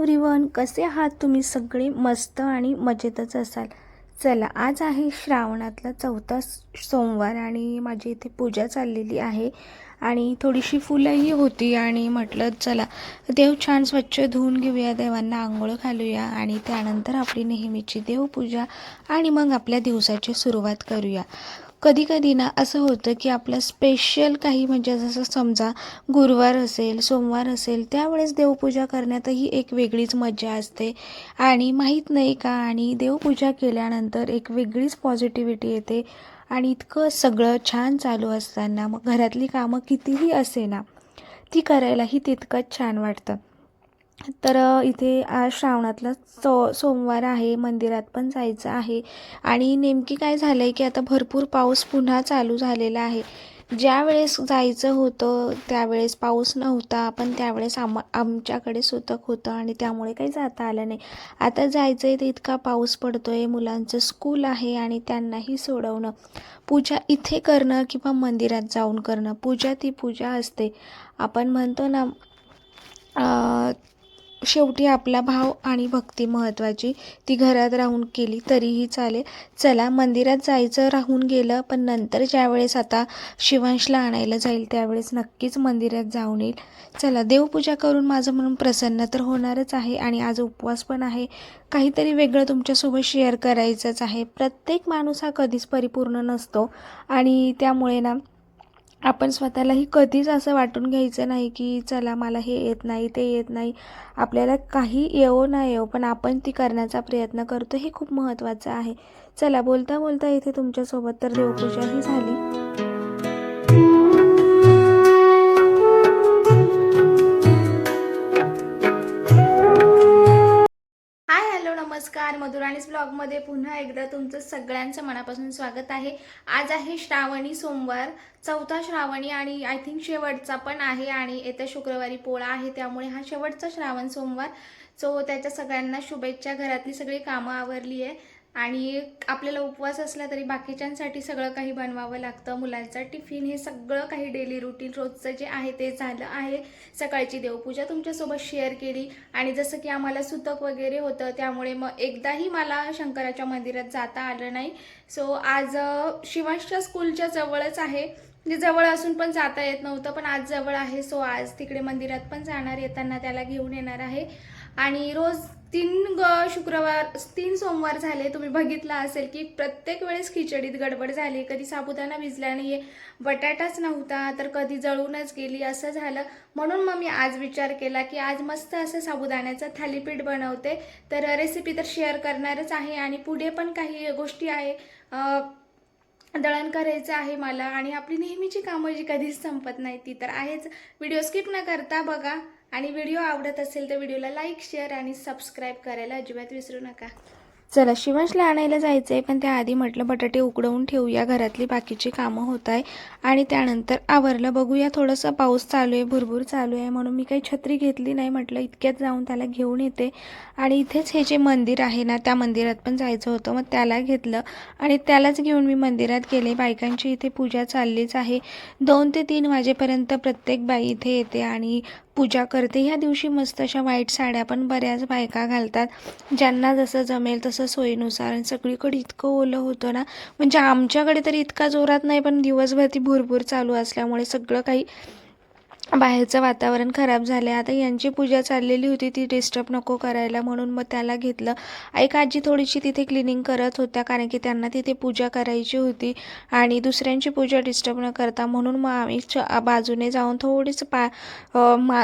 Everyone कसे आहात तुम्ही सगळे? मस्त आणि मजेतच असाल. चला आज आहे श्रावणातला चौथा सोमवार आणि माझी इथे पूजा चाललेली आहे. आणि थोडीशी फुलंही होती आणि म्हटलं चला देव छान स्वच्छ धुवून घेऊया देवांना आंघोळ घालूया आणि त्यानंतर आपली नेहमीची देवपूजा आणि मग आपल्या दिवसाची सुरुवात करूया. कधी कधी ना असं होतं की आपलं स्पेशल काही म्हणजे जसं समजा गुरुवार असेल सोमवार असेल त्यावेळेस देवपूजा करण्यातही एक वेगळीच मजा असते. आणि माहीत नाही का? आणि देवपूजा केल्यानंतर एक वेगळीच पॉझिटिव्हिटी येते. आणि इतकं सगळं छान चालू असताना मग घरातली कामं कितीही असे ना ती करायलाही तितकंच छान वाटतं. तर इथे आज श्रावणातला सो सोमवार आहे मंदिरात पण जायचं आहे. आणि नेमकी काय झालं आहे की आता भरपूर पाऊस पुन्हा चालू झालेला आहे. ज्या वेळेस जायचं होतं त्यावेळेस पाऊस नव्हता पण त्यावेळेस आम आमच्याकडे सुतक होतं आणि त्यामुळे काही जाता आलं नाही. आता जायचं आहे तर इतका पाऊस पडतो आहे मुलांचं स्कूल आहे आणि त्यांनाही सोडवणं. पूजा इथे करणं किंवा मंदिरात जाऊन करणं पूजा ती पूजा असते. आपण म्हणतो ना शेवटी आपला भाव आणि भक्ती महत्त्वाची ती घरात राहून केली तरीही चालेल. चला मंदिरात जायचं राहून गेलं पण नंतर ज्यावेळेस आता शिवांशला आणायला जाईल त्यावेळेस नक्कीच मंदिरात जाऊन येईल. चला देवपूजा करून माझं म्हणून प्रसन्न तर होणारच आहे आणि आज उपवास पण आहे. काहीतरी वेगळं तुमच्यासोबत शेअर करायचंच आहे. प्रत्येक माणूस हा कधीच परिपूर्ण नसतो आणि त्यामुळे ना आपण स्वतःलाही कधीच असं वाटून घ्यायचं नाही की चला मला हे येत नाही ते येत नाही. आपल्याला काही येवो ना येवो पण आपण ती करण्याचा प्रयत्न करतो हे खूप महत्त्वाचं आहे. चला बोलता बोलता इथे तुमच्यासोबत तर देवपूजाही झाली. नमस्कार मधुराणीच ब्लॉगमध्ये पुन्हा एकदा तुमचं सगळ्यांचं मनापासून स्वागत आहे. आज आहे श्रावणी सोमवार चौथा श्रावणी आणि आय थिंक शेवटचा पण आहे आणि येत्या शुक्रवारी पोळा आहे त्यामुळे हा शेवटचा श्रावण सोमवार. सो त्याच्या सगळ्यांना शुभेच्छा. घरातली सगळी कामं आवरली आहे आणि आपल्याला उपवास असला तरी बाकीच्यांसाठी सगळं काही बनवावं लागतं. मुलांचा टिफिन हे सगळं काही डेली रुटीन रोजचं जे आहे ते झालं आहे. सकाळची देवपूजा तुमच्यासोबत शेअर केली आणि जसं की आम्हाला सुतक वगैरे होतं त्यामुळे मग एकदाही मला शंकराच्या मंदिरात जाता आलं नाही. सो आज अ, शिवांशच्या स्कूलच्या जवळच आहे. म्हणजे जवळ असून पण जाता येत नव्हतं पण आज जवळ आहे. सो आज तिकडे मंदिरात पण जाणार येताना त्याला घेऊन येणार आहे. आणि रोज तीन ग शुक्रवार तीन सोमवार झाले तुम्ही बघितलं असेल की प्रत्येक वेळेस खिचडीत गडबड झाली. कधी साबुदाणा भिजला नाही बटाटाच नव्हता तर कधी जळूनच गेली असं झालं. म्हणून मग मी आज विचार केला की आज मस्त असं साबुदाण्याचं थालीपीठ बनवते. तर रेसिपी तर शेअर करणारच आहे आणि पुढे पण काही गोष्टी आहे. दळण करायचं आहे मला आणि आपली नेहमीची कामं जी कधीच संपत नाही ती तर आहेच. व्हिडिओ स्किप न करता बघा. आणि व्हिडिओ आवडत असेल तर व्हिडिओला लाईक शेअर आणि सबस्क्राईब करायला अजिबात विसरू नका. चला शिवांशला आणायला जायचं आहे पण त्याआधी म्हटलं बटाटे उकडवून ठेवूया. घरातली बाकीची कामं होत आहे. आणि त्यानंतर आवरलं. बघूया थोडंसं पाऊस चालू आहे भुरभूर चालू आहे म्हणून मी काही छत्री घेतली नाही. म्हटलं इतक्यात जाऊन त्याला घेऊन येते. आणि इथेच हे जे मंदिर आहे ना त्या मंदिरात पण जायचं होतं. मग त्याला घेतलं. आणि त्यालाच घेऊन मी मंदिरात गेले. बायकांची इथे पूजा चाललीच आहे. दोन ते तीन वाजेपर्यंत प्रत्येक बाई इथे येते आणि पूजा करते. ह्या दिवशी मस्त अशा व्हाईट साड्या पण बऱ्याच बायका घालतात. ज्यांना जसं जमेल तसं सोयीनुसार. आणि सगळीकडे इतकं ओलं होतं ना. म्हणजे आमच्याकडे तरी इतका जोरात नाही पण दिवसभर ती भुरभूर चालू असल्यामुळे सगळं काही बाहेरचं वातावरण खराब झालं आहे आता यांची पूजा चाललेली होती ती डिस्टर्ब नको करायला म्हणून मग त्याला घेतलं. एक आजी थोडीशी तिथे क्लिनिंग करत होत्या कारण की त्यांना तिथे पूजा करायची होती आणि दुसऱ्यांची पूजा डिस्टर्ब न करता म्हणून मग आम्ही बाजूने जाऊन थोडीसं पा मा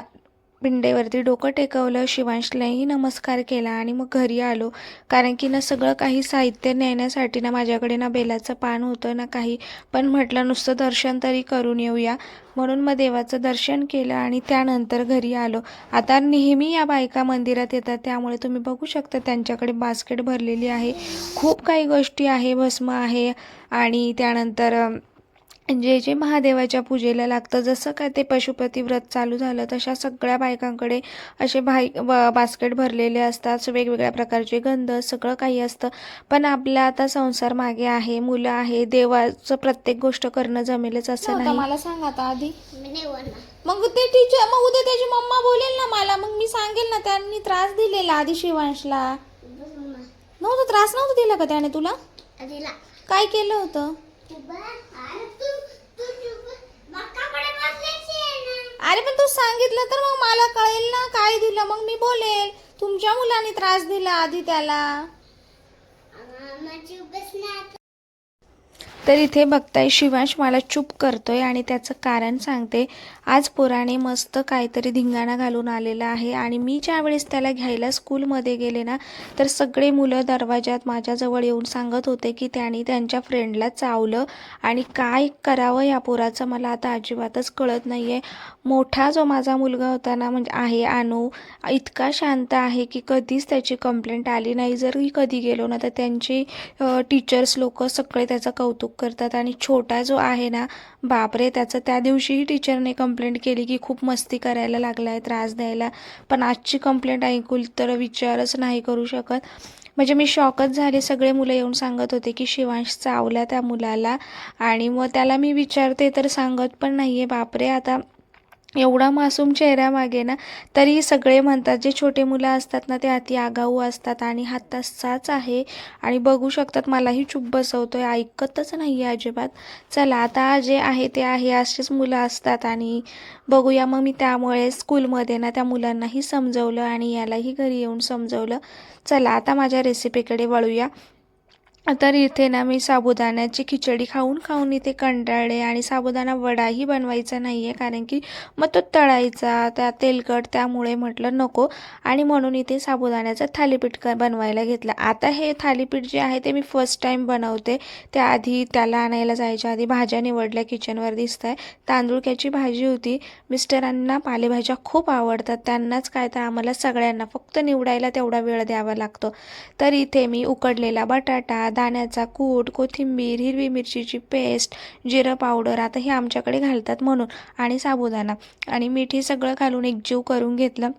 पिंडेवरती डोकं टेकवलं शिवांशलाही नमस्कार केला आणि मग घरी आलो. कारण की ना सगळं काही साहित्य नेण्यासाठी ना माझ्याकडे ना बेलाचं पान होतं ना काही. पण म्हटलं नुसतं दर्शन तरी करून येऊया. म्हणून मग देवाचं दर्शन केलं आणि त्यानंतर घरी आलो. आता नेहमी या बायका मंदिरात येतात त्यामुळे तुम्ही बघू शकता त्यांच्याकडे बास्केट भरलेली आहे. खूप काही गोष्टी आहे भस्म आहे आणि त्यानंतर जे जे महादेवाच्या पूजेला लागतं जसं काय ते पशुपती व्रत चालू झालं तशा सगळ्या बायकांकडे असे भाई बास्केट भरलेले असतात वेगवेगळ्या प्रकारचे गंध सगळं काही असतं. पण आपला आता संसार मागे आहे मुलं आहे देवाचं प्रत्येक गोष्ट करणं जमेलच असं नाही. मला सांग आता आधी. मग ते टीचर मग उद्या त्याची मम्मा बोलेल ना मला मग मी सांगेल ना त्यांनी त्रास दिलेला आधी शिवांशला. नव्हतं त्रास नव्हतं दिला का त्याने तुला? दिला. काय केलं होतं? अरे पण तू सांगितलं तर मग मला कळेल ना काय दिलं मग मी बोलेल. तुमच्या मुलाने त्रास दिला आधी त्याला. तर इथे बघताय शिवांश मला चूप करतोय आणि त्याचं कारण सांगते. आज पोराने मस्त काहीतरी धिंगाणा घालून आलेला आहे आणि मी ज्या वेळेस त्याला घ्यायला स्कूलमध्ये गेले ना तर सगळे मुलं दरवाजात माझ्याजवळ येऊन सांगत होते की त्याने त्यांच्या फ्रेंडला चावलं आणि काय करावं या पोराचं मला आता अजिबातच कळत नाही आहे मोठा जो माझा मुलगा होता ना म्हणजे आहे आणू इतका शांत आहे की कधीच त्याची कंप्लेंट आली नाही. जरी कधी गेलो ना तर त्यांची टीचर्स लोक सगळे त्याचं कौतुक करतात आणि छोटा जो आहे ना बापरे त्याचं त्या दिवशीही टीचरने कंप्लेंट केली की खूप मस्ती करायला लागला आहे त्रास द्यायला. पण आजची कंप्लेंट ऐकून तर विचारच नाही करू शकत. म्हणजे मी शॉकच झाले. सगळे मुलं येऊन सांगत होते की शिवांश चावला त्या मुलाला. आणि मग त्याला मी विचारते तर सांगत पण नाही आहे बापरे आता एवढा मासूम चेहऱ्यामागे ना तरी सगळे म्हणतात जे छोटे मुलं असतात ना ते अति आगाऊ असतात आणि हा तसाच आहे. आणि बघू शकतात मलाही चुप बसवतो आहे ऐकतच नाही आहे अजिबात. चला आता जे आहे ते आहे असेच मुलं असतात आणि बघूया. मग मी त्यामुळे स्कूलमध्ये ना त्या मुलांनाही समजवलं आणि यालाही घरी येऊन समजवलं. चला आता माझ्या रेसिपीकडे वळूया. तर इथे ना मी साबुदाण्याची खिचडी खाऊन खाऊन इथे कंटाळले आणि साबुदाणा वडाही बनवायचा नाही आहे कारण की मग तो तळायचा त्या तेलकट त्यामुळे म्हटलं नको. आणि म्हणून इथे साबुदाण्याचं थालीपीठ क बनवायला घेतलं. आता हे थालीपीठ जे आहे ते मी फर्स्ट टाईम बनवते. त्याआधी त्याला आणायला जायच्या आधी भाज्या निवडल्या किचनवर दिसत आहे तांदूळक्याची भाजी होती. मिस्टरांना पालेभाज्या खूप आवडतात. त्यांनाच काय तर आम्हाला सगळ्यांना फक्त निवडायला तेवढा वेळ द्यावा लागतो. तर इथे मी उकडलेला बटाटा दाण्याचा कूट कोथिंबीर हिरवी मिरचीची पेस्ट जिरं पावडर आता हे आमच्याकडे घालतात म्हणून आणि साबुदाणा. आणि मीठ हे सगळं घालून एकजीव करून घेतलं.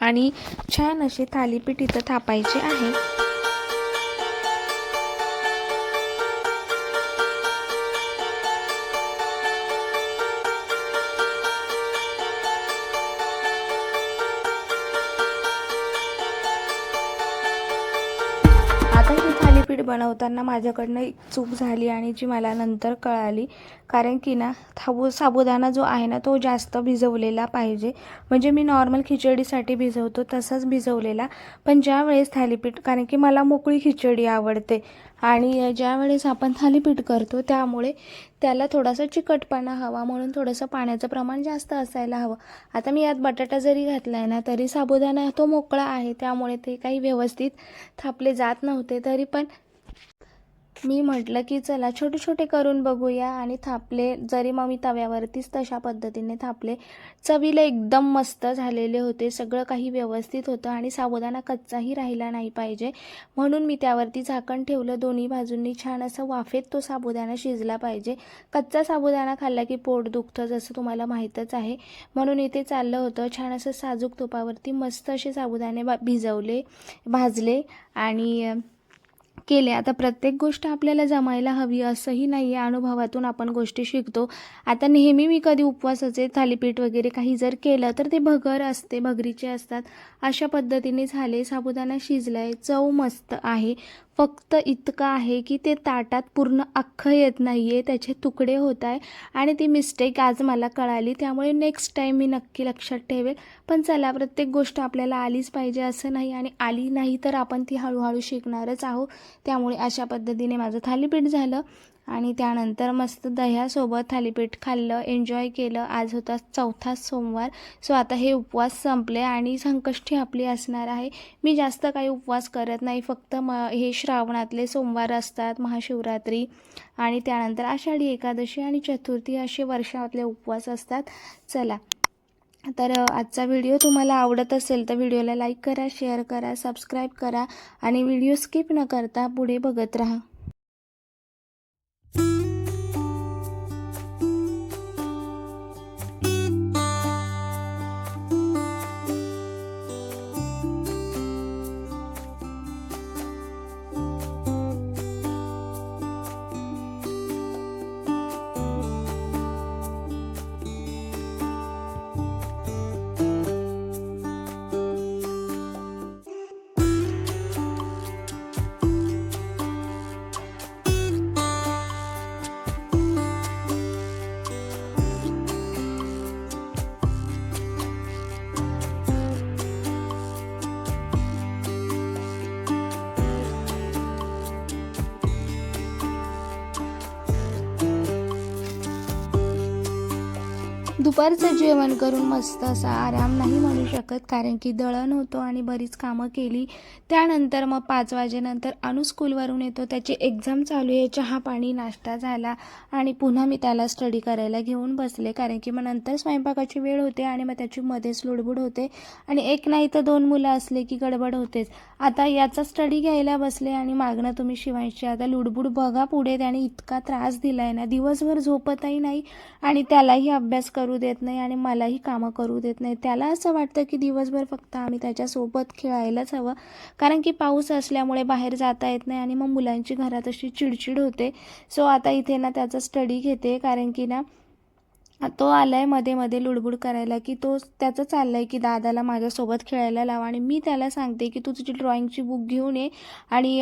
आणि छान अशी थालीपीठ इथं थापायची आहे. बनवताना माझ्याकडनं एक चूक झाली आणि जी मला नंतर कळाली. कारण की ना थाबू साबुदाणा जो आहे ना तो जास्त भिजवलेला पाहिजे. म्हणजे मी नॉर्मल खिचडीसाठी भिजवतो तसाच भिजवलेला. पण ज्यावेळेस थालीपीठ कारण की मला मोकळी खिचडी आवडते. आणि ज्यावेळेस आपण थालीपीठ करतो त्यामुळे त्याला थोडासा चिकटपणा हवा. म्हणून थोडंसं पाण्याचं प्रमाण जास्त असायला हवं. आता मी यात बटाटा जरी घातला आहे ना तरी साबुदाणा तो मोकळा आहे. त्यामुळे ते काही व्यवस्थित थापले जात नव्हते. तरी पण मी म्हटलं की चला छोटे छोटे करून बघूया आणि थापले जरी मग मी तव्यावरतीच तशा पद्धतीने थापले. चवीला एकदम मस्त झालेले होते. सगळं काही व्यवस्थित होतं आणि साबुदाणा कच्चाही राहिला नाही पाहिजे. म्हणून मी त्यावरती झाकण ठेवलं. दोन्ही बाजूंनी छान असं वाफेत तो साबुदाणा शिजला पाहिजे. कच्चा साबुदाणा खाल्ला की पोट दुखतं जसं तुम्हाला माहीतच आहे. म्हणून इथे चाललं होतं. छान असं साजूक तुपावरती मस्त असे साबुदाणे बा भिजवले भाजले आणि केले. आता प्रत्येक गोष्ट आपल्याला जमायला हवी असंही नाही आहे अनुभवातून आपण गोष्टी शिकतो. आता नेहमी मी कधी उपवासाचे थालीपीठ वगैरे काही जर केलं तर ते भगर असते भगरीचे असतात. अशा पद्धतीने झाले. साबुदाणा शिजला आहे चव मस्त आहे. फक्त इतकं आहे की ते ताटात पूर्ण अख्खं येत नाही आहे त्याचे तुकडे होत आहे आणि ती मिस्टेक आज मला कळाली. त्यामुळे नेक्स्ट टाईम मी नक्की लक्षात ठेवेल. पण चला प्रत्येक गोष्ट आपल्याला आलीच पाहिजे असं नाही आणि आली नाही तर आपण ती हळूहळू शिकणारच आहोत. त्यामुळे अशा पद्धतीने माझं थालीपीठ झालं. आणि त्यानंतर मस्त दह्यासोबत थालीपीठ खाल्लं एन्जॉय केलं. आज होता चौथा सोमवार. सो आता हे उपवास संपले आणि संकष्टी आपली असणार आहे. मी जास्त काही उपवास करत नाही. फक्त म हे श्रावणातले सोमवार असतात महाशिवरात्री आणि त्यानंतर आषाढी एकादशी आणि चतुर्थी असे वर्षातले उपवास असतात. चला. तर आजचा व्हिडिओ तुम्हाला आवडत असेल तर व्हिडिओला लाईक करा शेअर करा सबस्क्राईब करा आणि व्हिडिओ स्किप न करता पुढे बघत राहा. दुपारचं जेवण करून मस्त असा आराम नाही म्हणू शकत कारण की दळण होतो आणि बरीच कामं केली. त्यानंतर मग पाच वाजेनंतर अनु स्कूलवरून येतो त्याची एक्झाम चालू आहे चहा पाणी नाश्ता झाला आणि पुन्हा मी त्याला स्टडी करायला घेऊन बसले कारण की मग नंतर स्वयंपाकाची वेळ होते आणि मग त्याची मध्येच लुडबुड होते. आणि एक नाही तर दोन मुलं असले की गडबड होतेच. आता याचा स्टडी घ्यायला बसले आणि मागणं तुम्ही शिवायची आता लुडबुड बघा पुढे त्याने इतका त्रास दिला आहे ना दिवसभर झोपतही नाही आणि त्यालाही अभ्यास करू देत नाही आणि मलाही कामं करू देत नाही. त्याला असं वाटतं की दिवसभर फक्त आम्ही त्याच्यासोबत खेळायलाच हवं. कारण की पाऊस असल्यामुळे बाहेर जाता येत नाही आणि मग मुलांची घरात अशी चिडचिड होते. सो आता इथे ना त्याचा स्टडी घेते. कारण की ना तो आलायमध्ये मध्ये लुडबुड करायला की तो त्याचं चाललंय की दादाला माझ्यासोबत खेळायला लावा आणि मी त्याला सांगते की तू तुझी ड्रॉइंगची बुक घेऊन ये आणि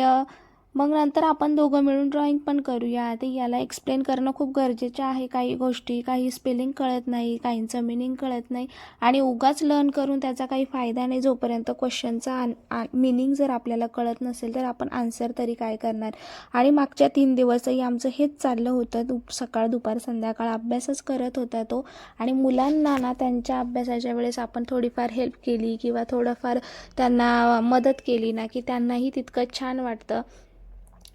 मग नंतर आपण दोघं मिळून ड्रॉइंग पण करूया. ते याला एक्सप्लेन करणं खूप गरजेचं आहे. काही गोष्टी काही स्पेलिंग कळत नाही काहींचं मिनिंग कळत नाही. आणि उगाच लर्न करून त्याचा काही फायदा नाही जोपर्यंत क्वेश्चनचा मिनिंग जर आपल्याला कळत नसेल तर आपण आन्सर तरी काय करणार? आणि मागच्या तीन दिवसही आमचं हेच चाललं होतं. दुप सकाळ दुपार संध्याकाळ अभ्यासच करत होता तो. आणि मुलांना ना त्यांच्या अभ्यासाच्या वेळेस आपण थोडीफार हेल्प केली किंवा थोडंफार त्यांना मदत केली ना की त्यांनाही तितकं छान वाटतं.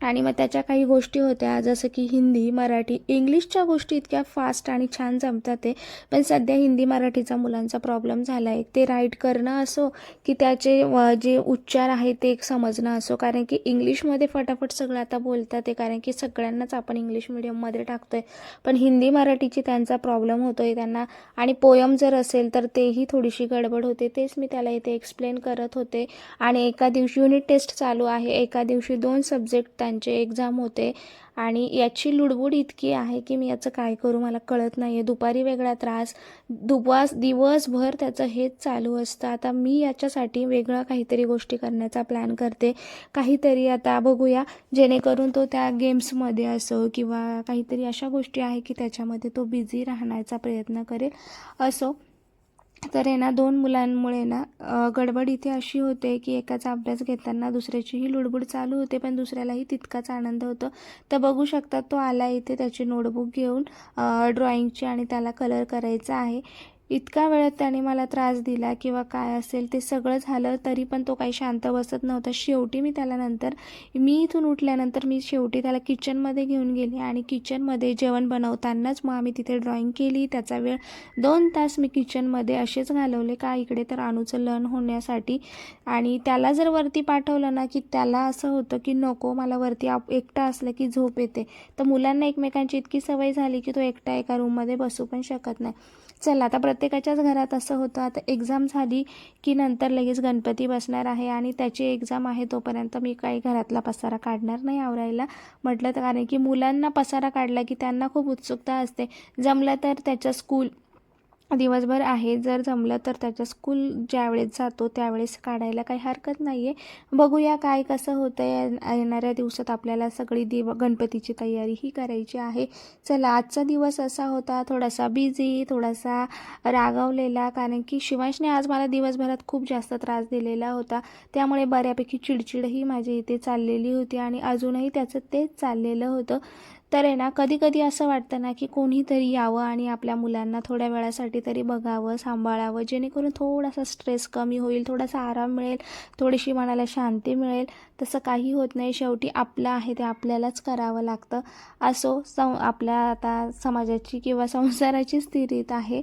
आणि मग त्याच्या काही गोष्टी होत्या जसं की हिंदी मराठी इंग्लिशच्या गोष्टी इतक्या फास्ट आणि छान जमतात ते. पण सध्या हिंदी मराठीचा मुलांचा प्रॉब्लेम झाला आहे ते राईट करणं असो की त्याचे जे उच्चार आहे ते एक समजणं असो. कारण की इंग्लिशमध्ये फटाफट सगळं आता बोलतात ते. कारण की सगळ्यांनाच आपण इंग्लिश मिडियममध्ये टाकतो आहे पण हिंदी मराठीची त्यांचा प्रॉब्लेम होतो आहे त्यांना. आणि पोयम जर असेल तर तेही थोडीशी गडबड होते. तेच मी त्याला इथे एक्सप्लेन करत होते. आणि एका दिवशी युनिट टेस्ट चालू आहे. एका दिवशी दोन सब्जेक्ट त्यांचे एक्झाम होते. आणि याची लुडबुड इतकी आहे की मी याचं काय करू? मला कळत नाही आहे दुपारी वेगळा त्रास. दुपास दिवसभर त्याचं हेच चालू असतं. आता मी याच्यासाठी वेगळं काहीतरी गोष्टी करण्याचा प्लॅन करते. काहीतरी आता बघूया. जेणेकरून तो त्या गेम्समध्ये असो किंवा काहीतरी अशा गोष्टी आहे की त्याच्यामध्ये तो बिझी राहण्याचा प्रयत्न करेल. असो. तर आहे ना दोन मुलांमुळे ना गडबड इथे अशी होते की एकाचा अभ्यास घेताना दुसऱ्याचीही लुडबुड चालू होते पण दुसऱ्यालाही तितकाच आनंद होतो. तर बघू शकतात तो आला इथे त्याची नोटबुक घेऊन ड्रॉइंगची आणि त्याला कलर करायचा आहे. इतका वेळात त्याने मला त्रास दिला किंवा काय असेल ते सगळं झालं तरी पण तो काही शांत बसत नव्हता. शेवटी मी त्याला नंतर मी इथून उठल्यानंतर मी शेवटी त्याला किचनमध्ये घेऊन गेले आणि किचनमध्ये जेवण बनवतानाच मग आम्ही तिथे ड्रॉईंग केली. त्याचा वेळ दोन तास मी किचनमध्ये असेच घालवले का इकडे तर अणूचं लर्न होण्यासाठी. आणि त्याला जर वरती पाठवलं ना की त्याला असं होतं की नको मला वरती आप एकटा असलं की झोप येते. तर मुलांना एकमेकांची इतकी सवय झाली की तो एकटा एका रूममध्ये बसू पण शकत नाही. चला आता प्रत्येक प्रत्येकाच्याच घरात असं होतं. आता एक्झाम झाली की नंतर लगेच गणपती बसणार आहे आणि त्याची एक्झाम आहे तोपर्यंत मी काही घरातला पसारा काढणार नाही आवरायला. म्हटलं तर कारण की मुलांना पसारा काढला की त्यांना खूप उत्सुकता असते. जमलं तर त्याच्या स्कूल दिवसभर आहे. जर जमलं तर त्याच्या स्कूल ज्यावेळेस जातो त्यावेळेस काढायला काही हरकत नाही आहे बघूया काय कसं होतं आहे येणाऱ्या दिवसात आपल्याला सगळी दिव गणपतीची तयारीही करायची आहे. चला आजचा दिवस असा होता. थोडासा बिझी थोडासा रागावलेला. कारण की शिवांशने आज मला दिवसभरात खूप जास्त त्रास दिलेला होता. त्यामुळे बऱ्यापैकी चिडचिडही माझी इथे चाललेली होती आणि अजूनही त्याचं तेच चाललेलं होतं. तर आहे ना कधी कधी असं वाटतं ना की कोणीतरी यावं आणि आपल्या मुलांना थोड्या वेळासाठी तरी बघावं सांभाळावं जेणेकरून थोडासा स्ट्रेस कमी होईल थोडासा आराम मिळेल थोडीशी मनाला शांती मिळेल. तसं काही होत नाही. शेवटी आपलं आहे ते आपल्यालाच करावं लागतं. असो सं आपल्या आता समाजाची किंवा संसाराची स्थितीत आहे.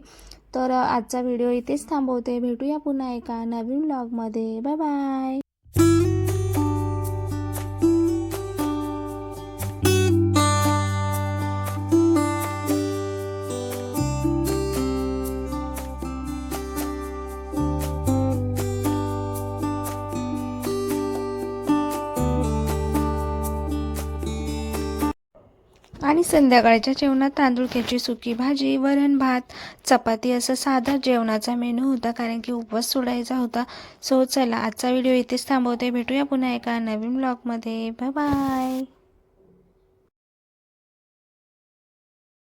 तर आजचा व्हिडिओ इथेच थांबवते. भेटूया पुन्हा एका नवीन ब्लॉगमध्ये बाय बाय आणि संध्याकाळच्या जेवणात तांदूळक्याची सुकी भाजी वरण भात चपाती असं साधा जेवणाचा मेनू होता. कारण की उपवास सोडायचा होता. सो चला आजचा व्हिडिओ इथेच थांबवते. भेटूया पुन्हा एका नवीन ब्लॉगमध्ये बाय बाय